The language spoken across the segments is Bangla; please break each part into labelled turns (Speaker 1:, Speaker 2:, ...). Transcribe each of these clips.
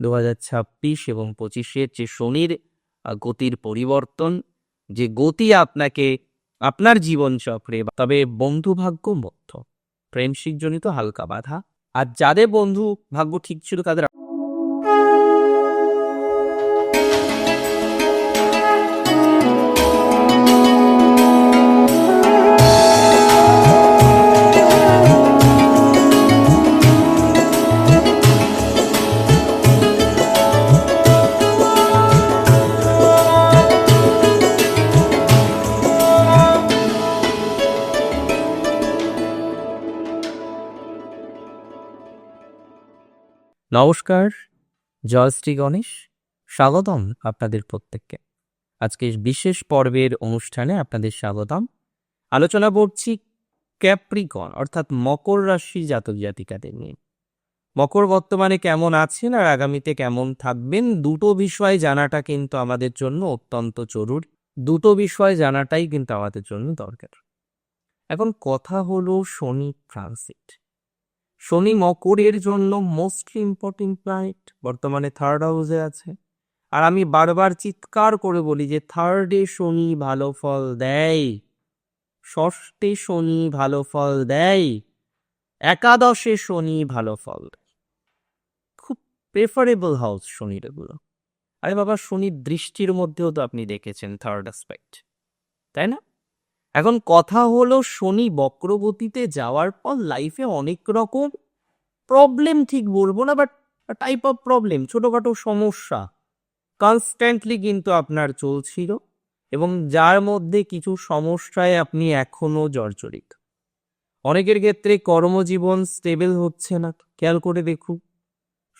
Speaker 1: দু হাজার ছাব্বিশ এবং পঁচিশের যে শনির গতির পরিবর্তন, যে গতি আপনাকে, আপনার জীবন চক্রে তবে বন্ধু ভাগ্য মধ্য প্রেমশিক জনিত হালকা বাধা। আর যাদের বন্ধু ভাগ্য ঠিক ছিল তাদের নমস্কার, জয়শ্রী গণেশ। স্বাগতম আপনাদের প্রত্যেককে। আজকে বিশেষ পর্বের অনুষ্ঠানে আপনাদের স্বাগতম। আলোচনা করছি ক্যাপ্রিকন, অর্থাৎ মকর রাশি জাতক জাতিকাদের নিয়ে। মকর বর্তমানে কেমন আছেন আর আগামীতে কেমন থাকবেন, দুটো বিষয় জানাটা কিন্তু আমাদের জন্য অত্যন্ত জরুরি। দুটো বিষয় জানাটাই কিন্তু আমাদের জন্য দরকার। এখন কথা হলো শনি ট্রানজিট। শনি মকরের জন্য মোস্ট ইম্পর্টেন্ট প্ল্যানেট বর্তমানে থার্ড হাউসে আছে। আর আমি বারবার চিৎকার করে বলি যে থার্ডে শনি ভালো ফল দেয়। ষষ্ঠে শনি ভালো ফল দেয়। একাদশে শনি ভালো ফল খুব প্রেফারেবল হাউস শনির এগুলো। আরে বাবা, শনির দৃষ্টির মধ্যেও তো আপনি দেখেছেন থার্ড অ্যাসপেক্ট তাই না? এখন কথা হলো শনি বক্রগতিতে যাওয়ার পর লাইফে অনেক রকম প্রবলেম ঠিক বলব না বাট টাইপ অফ প্রবলেম ছোটোখাটো সমস্যা কনস্ট্যান্টলি কিন্তু আপনার চলছিল এবং যার মধ্যে কিছু সমস্যায় আপনি এখনও জর্জরিত। অনেকের ক্ষেত্রে কর্মজীবন স্টেবল হচ্ছে না, খেয়াল করে দেখুন।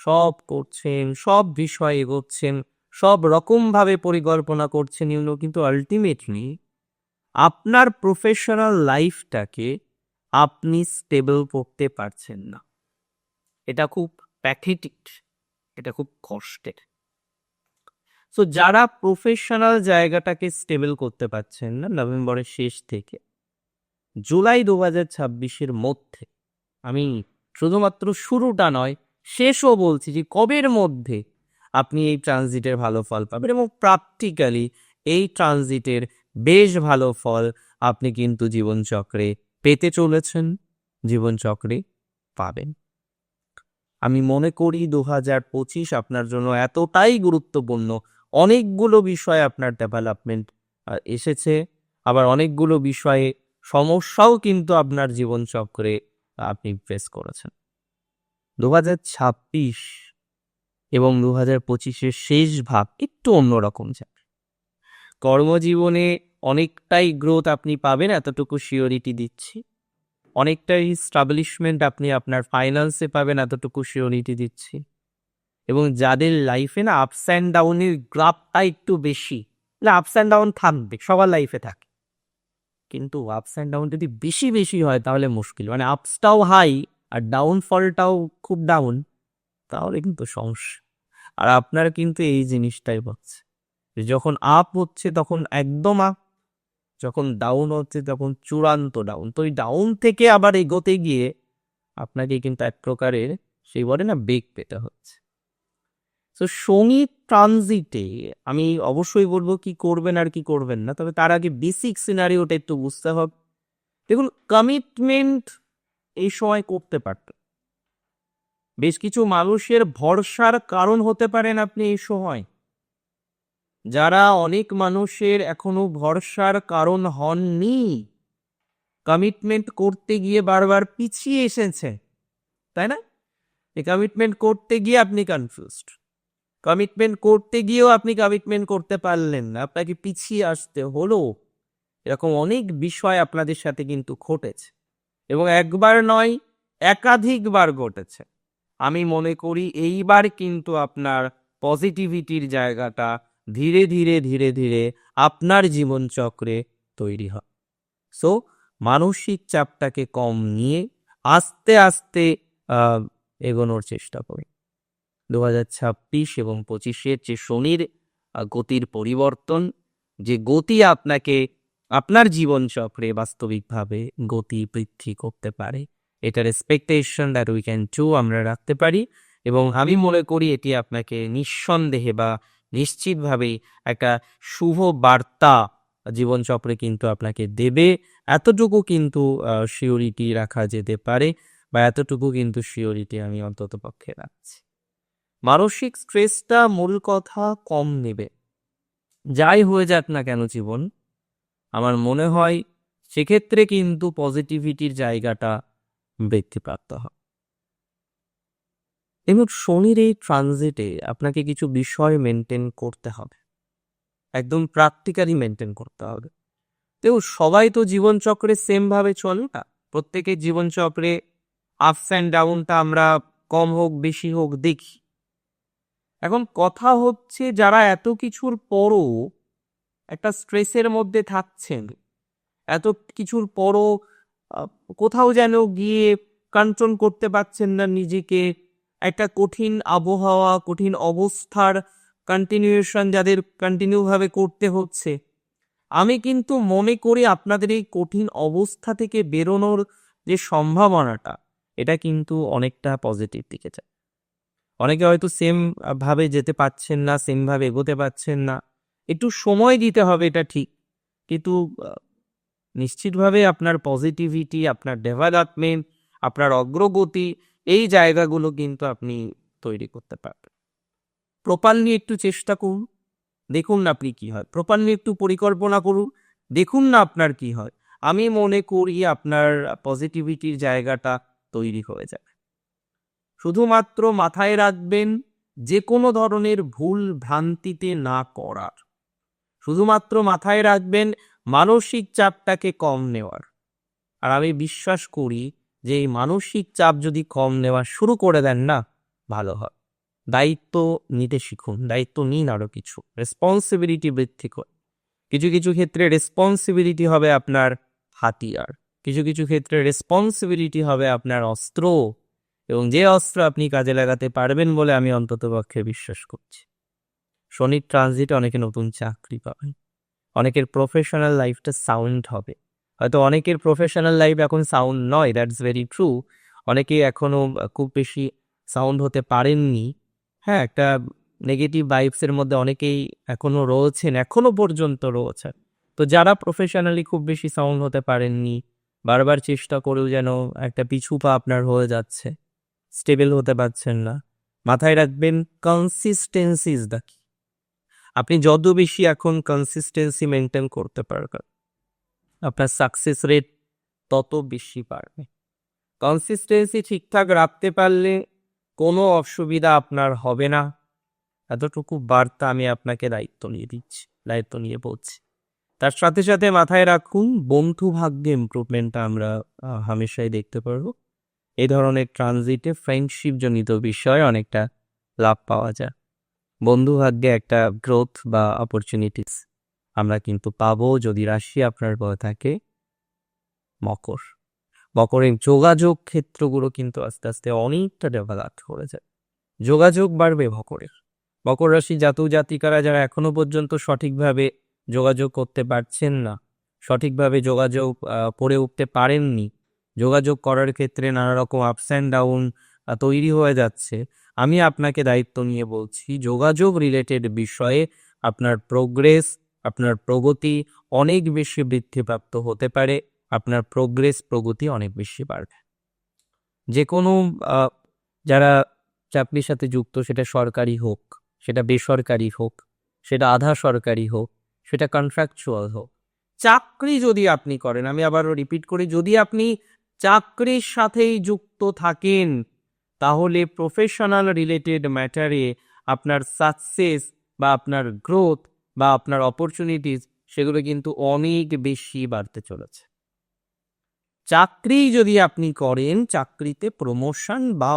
Speaker 1: সব করছেন, সব বিষয় এগোচ্ছেন, সব রকমভাবে পরিকল্পনা করছেন এগুলো কিন্তু আলটিমেটলি আপনার প্রফেশনাল লাইফটাকে আপনি স্টেবল করতে পারছেন না। এটা খুব প্যাথেটিক এটা খুব কষ্টের। সো যারা প্রফেশনাল জায়গাটাকে স্টেবল করতে পারছেন না নভেম্বরের শেষ থেকে, জুলাই দু হাজার ছাব্বিশের মধ্যে, আমি শুধুমাত্র শুরুটা নয়, শেষও বলছি যে কবের মধ্যে আপনি এই ট্রানজিটের ভালো ফল পাবেন এবং প্র্যাকটিক্যালি এই ট্রানজিটের বেশ ভালো ফল আপনি কিন্তু জীবনচক্রে পেতে চলেছেন, জীবনচক্রে পাবেন। আমি মনে করি দু হাজার পঁচিশ আপনার জন্য এতটাই গুরুত্বপূর্ণ। অনেকগুলো বিষয়ে আপনার ডেভেলপমেন্ট এসেছে। আবার অনেকগুলো বিষয়ে সমস্যাও কিন্তু আপনার জীবনচক্রে আপনি ফেস করেছেন। দু হাজার ছাব্বিশ এবং দু হাজার পঁচিশের শেষ ভাগ একটু অন্যরকম যাবে কর্মজীবনে অনেকটাই গ্রোথ আপনি পাবেন, এতটুকু শিওরিটি দিচ্ছি। অনেকটাই স্টাবলিশমেন্ট আপনি আপনার ফাইন্যান্সে পাবেন, এতটুকু শিওরিটি দিচ্ছি। এবং যাদের লাইফে না আপস অ্যান্ড ডাউনের গ্রাফটা একটু বেশি, না আপস অ্যান্ড ডাউন থাকবে সবার লাইফে থাকে। কিন্তু আপস অ্যান্ড ডাউন যদি বেশি বেশি হয়, তাহলে মুশকিল। মানে আপসটাও হাই আর ডাউনফলটাও খুব ডাউন তাহলে কিন্তু সমস্যা। আর আপনার কিন্তু এই জিনিসটাই হচ্ছে। যে যখন আপ হচ্ছে তখন একদম আপ যখন ডাউন হচ্ছে তখন চূড়ান্ত ডাউন তো ওই ডাউন থেকে আবার এগোতে গিয়ে আপনাকে কিন্তু এক প্রকারের সেই বলে না বেগ পেতে হচ্ছে। তো শনি ট্রানজিটে আমি অবশ্যই বলব কি করবেন আর কি করবেন না, তবে তার আগে বেসিক সিনারিওটা একটু বুঝতে হবে। দেখুন কমিটমেন্ট এই সময় করতে পারতেন বেশ কিছু মানুষের ভরসার কারণ হতে পারেন আপনি এই সময়। যারা অনেক মানুষের এখনও ভরসার কারণ হননি কমিটমেন্ট করতে গিয়ে বারবার পিছিয়ে এসেছে, তাই না? এই কমিটমেন্ট করতে গিয়ে আপনি কনফিউজড কমিটমেন্ট করতে গিয়েও আপনি কমিটমেন্ট করতে পারলেন না, আপনাকে পিছিয়ে আসতে হলো, এরকম অনেক বিষয় আপনাদের সাথে কিন্তু ঘটেছে, এবং একবার নয়, একাধিকবার ঘটেছে। আমি মনে করি এইবার কিন্তু আপনার পজিটিভিটির জায়গাটা ধীরে ধীরে ধীরে ধীরে আপনার জীবনচক্রে তৈরি হয়। সো মানসিক চাপটাকে কম নিয়ে আস্তে আস্তে এগোনোর চেষ্টা করি। দু ছাব্বিশ এবং পঁচিশের যে শনির গতির পরিবর্তন, যে গতি আপনাকে আপনার জীবনচক্রে বাস্তবিকভাবে গতি বৃদ্ধি করতে পারে, এটার expectation that we can to আমরা রাখতে পারি এবং আমি মনে করি এটি আপনাকে নিঃসন্দেহে বা নিশ্চিতভাবেই একটা শুভ বার্তা জীবনচক্রে কিন্তু আপনাকে দেবে। এতটুকু কিন্তু শিওরিটি রাখা যেতে পারে বা এতটুকু কিন্তু শিওরিটি আমি অন্তত পক্ষে রাখছি। মানসিক স্ট্রেসটা মূল কথা কম নেবে। যাই হয়ে যাক না কেন জীবন, আমার মনে হয় সেক্ষেত্রে কিন্তু পজিটিভিটির জায়গাটা বৃদ্ধিপ্রাপ্ত হয় এবং শনির এই ট্রানজিটে আপনাকে কিছু বিষয় মেনটেন করতে হবে। একদম প্র্যাকটিক্যালি মেনটেন করতে হবে। তো সবাই তো জীবনচক্রে সেমভাবে চলে না। প্রত্যেকের জীবনচক্রে আপস অ্যান্ড ডাউনটা আমরা কম হোক, বেশি হোক, দেখি। এখন কথা হচ্ছে, যারা এত কিছুর পরও একটা স্ট্রেসের মধ্যে থাকছেন, এত কিছুর পরও কোথাও যেন গিয়ে কন্ট্রোল করতে পারছেন না নিজেকে একটা কঠিন আবহাওয়া, কঠিন অবস্থার কন্টিনিউয়েশন যাদের কন্টিনিউভাবে করতে হচ্ছে। আমি কিন্তু মনে করি আপনাদের এই কঠিন অবস্থা থেকে বেরোনোর যে সম্ভাবনাটা, এটা কিন্তু অনেকটা পজিটিভ দিকে যায়। অনেকে হয়তো সেম ভাবে যেতে পারছেন না সেম ভাবে এগোতে পারছেন না। একটু সময় দিতে হবে, এটা ঠিক। কিন্তু নিশ্চিতভাবে আপনার পজিটিভিটি আপনার ডেভেলপমেন্ট আপনার অগ্রগতি এই জায়গাগুলো কিন্তু আপনি তৈরি করতে পারবেন। প্রপারলি একটু চেষ্টা করুন। দেখুন না আপনি কি হয়। প্রপারলি একটু পরিকল্পনা করুন। দেখুন না আপনার কি হয়। আমি মনে করি আপনার পজিটিভিটির জায়গাটা তৈরি হয়ে যাবে। শুধুমাত্র মাথায় রাখবেন যে কোনো ধরনের ভুল ভ্রান্তিতে না করার। শুধুমাত্র মাথায় রাখবেন, মানসিক চাপটাকে কম নেওয়ার। আর আমি বিশ্বাস করি যে এই মানসিক চাপ যদি কম নেওয়া শুরু করে দেন না, ভালো হয়। দায়িত্ব নিতে শিখুন, দায়িত্ব নিন আরও কিছু। রেসপন্সিবিলিটি বৃদ্ধি করে কিছু কিছু ক্ষেত্রে রেসপন্সিবিলিটি হবে আপনার হাতিয়ার। কিছু কিছু ক্ষেত্রে রেসপন্সিবিলিটি হবে আপনার অস্ত্র। এবং যে অস্ত্র আপনি কাজে লাগাতে পারবেন বলে আমি অন্তত পক্ষে বিশ্বাস করছি। শনির ট্রানজিটে অনেকে নতুন চাকরি পাবেন। অনেকের প্রফেশনাল লাইফটা সাউন্ড হবে। হয়তো অনেকের প্রফেশনাল লাইফ এখন সাউন্ড নয় দ্যাটস ভেরি ট্রু অনেকে এখনও খুব বেশি সাউন্ড হতে পারেননি। হ্যাঁ একটা নেগেটিভ ভাইবসের মধ্যে অনেকেই এখনও রয়েছেন এখনও পর্যন্ত রয়েছেন। তো যারা প্রফেশনালি খুব বেশি সাউন্ড হতে পারেননি, বারবার চেষ্টা করেও যেন একটা পিছু পা আপনার হয়ে যাচ্ছে স্টেবল হতে পারছেন না, মাথায় রাখবেন কনসিস্টেন্সি ইজ দ্য কি আপনি যত বেশি এখন কনসিস্টেন্সি মেনটেন করতে পারবেন আপনার সাকসেস রেট তত বেশি বাড়বে। কনসিস্টেন্সি ঠিকঠাক রাখতে পারলে কোনো অসুবিধা আপনার হবে না। এতটুকু বার্তা আমি আপনাকে দায়িত্ব নিয়ে দিচ্ছি, দায়িত্ব নিয়ে বলছি। তার সাথে সাথে মাথায় রাখুন, বন্ধু ভাগ্যে ইম্প্রুভমেন্টটা আমরা হামেশাই দেখতে পারব। এই ধরনের ট্রানজিটে ফ্রেন্ডশিপ জনিত বিষয়ে অনেকটা লাভ পাওয়া যায়। বন্ধু ভাগ্যে একটা গ্রোথ বা অপরচুনিটিস আমরা কিন্তু পাবো যদি রাশি আপনার বয়ে থাকে মকর। মকরের যোগাযোগ ক্ষেত্রগুলো কিন্তু আস্তে আস্তে অনেকটা ডেভেলপ করে যায়। যোগাযোগ বাড়বে মকরের। মকর রাশি জাতক জাতিকারা যারা এখনও পর্যন্ত সঠিকভাবে যোগাযোগ করতে পারছেন না, সঠিকভাবে যোগাযোগ পড়ে উঠতে পারেননি, যোগাযোগ করার ক্ষেত্রে নানা রকম আপস অ্যান্ড ডাউন তৈরি হয়ে যাচ্ছে, আমি আপনাকে দায়িত্ব নিয়ে বলছি, যোগাযোগ রিলেটেড বিষয়ে আপনার প্রোগ্রেস আপনার প্রগতি অনেক বেশি বৃদ্ধিপ্রাপ্ত হতে পারে, আপনার প্রোগ্রেস প্রগতি অনেক বেশি বাড়বে। যে কোনো যারা চাকরির সাথে যুক্ত, সেটা সরকারি হোক, সেটা বেসরকারি হোক, সেটা আধা সরকারি হোক, সেটা কন্ট্রাকচুয়াল হোক। চাকরি যদি আপনি করেন, আমি আবারও রিপিট করি, যদি আপনি চাকরির সাথেই যুক্ত থাকেন, তাহলে প্রফেশনাল রিলেটেড ম্যাটারে আপনার সাকসেস বা আপনার গ্রোথ বা আপনার অপরচুনিটিস সেগুলো কিন্তু অনেক বেশি বাড়তে চলেছে। চাকরি যদি আপনি করেন, চাকরিতে প্রমোশন বা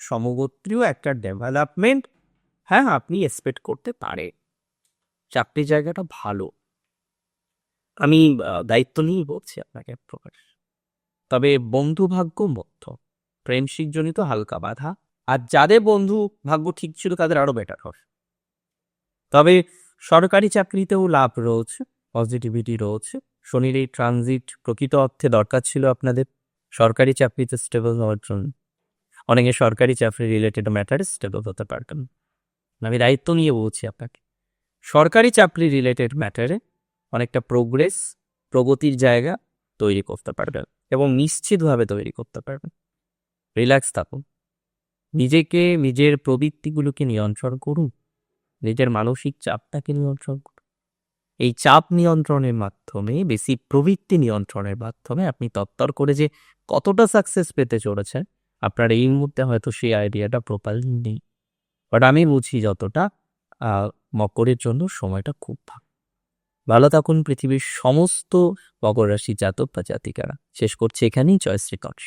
Speaker 1: সমগোত্রীয় একটা ডেভেলপমেন্ট হ্যাঁ আপনি এক্সপেক্ট করতে পারে চাকরি জায়গাটা ভালো। আমি দায়িত্ব নিয়েই বলছি আপনাকে প্রকাশ তবে বন্ধু ভাগ্য মধ্য প্রেমশিক জনিত হালকা বাধা, আর যাদের বন্ধু ভাগ্য ঠিক ছিল তাদের আরও বেটার হবে তবে সরকারি চাকরিতেও লাভ রয়েছে পজিটিভিটি রয়েছে। শনির এই ট্রানজিট প্রকৃত অর্থে দরকার ছিল আপনাদের। সরকারি চাকরিতে স্টেবল হওয়ার জন্য। অনেকে সরকারি চাকরি রিলেটেড ম্যাটারে স্টেবল হতে পারবেন আমি দায়িত্ব নিয়ে বলছি আপনাকে। সরকারি চাকরি রিলেটেড ম্যাটারে অনেকটা প্রোগ্রেস প্রগতির জায়গা তৈরি করতে পারবেন এবং নিশ্চিতভাবে তৈরি করতে পারবেন। রিল্যাক্স থাকুন। নিজেকে, নিজের প্রবৃত্তিগুলোকে নিয়ন্ত্রণ করুন। নিজের মানসিক চাপটাকে নিয়ন্ত্রণ করুন এই চাপ নিয়ন্ত্রণের মাধ্যমে, বেশি প্রবৃত্তি নিয়ন্ত্রণের মাধ্যমে আপনি তত্তর করে যে কতটা সাকসেস পেতে চলেছেন, আপনার এই মুহূর্তে হয়তো সেই আইডিয়াটা প্রপারলি নেই। বাট আমি বুঝি যতটা মকরের জন্য সময়টা খুব ভালো। ভালো থাকুন পৃথিবীর সমস্ত মকর রাশি জাতক বা জাতিকারা। শেষ করছে এখানেই। জয়শ্রী কটস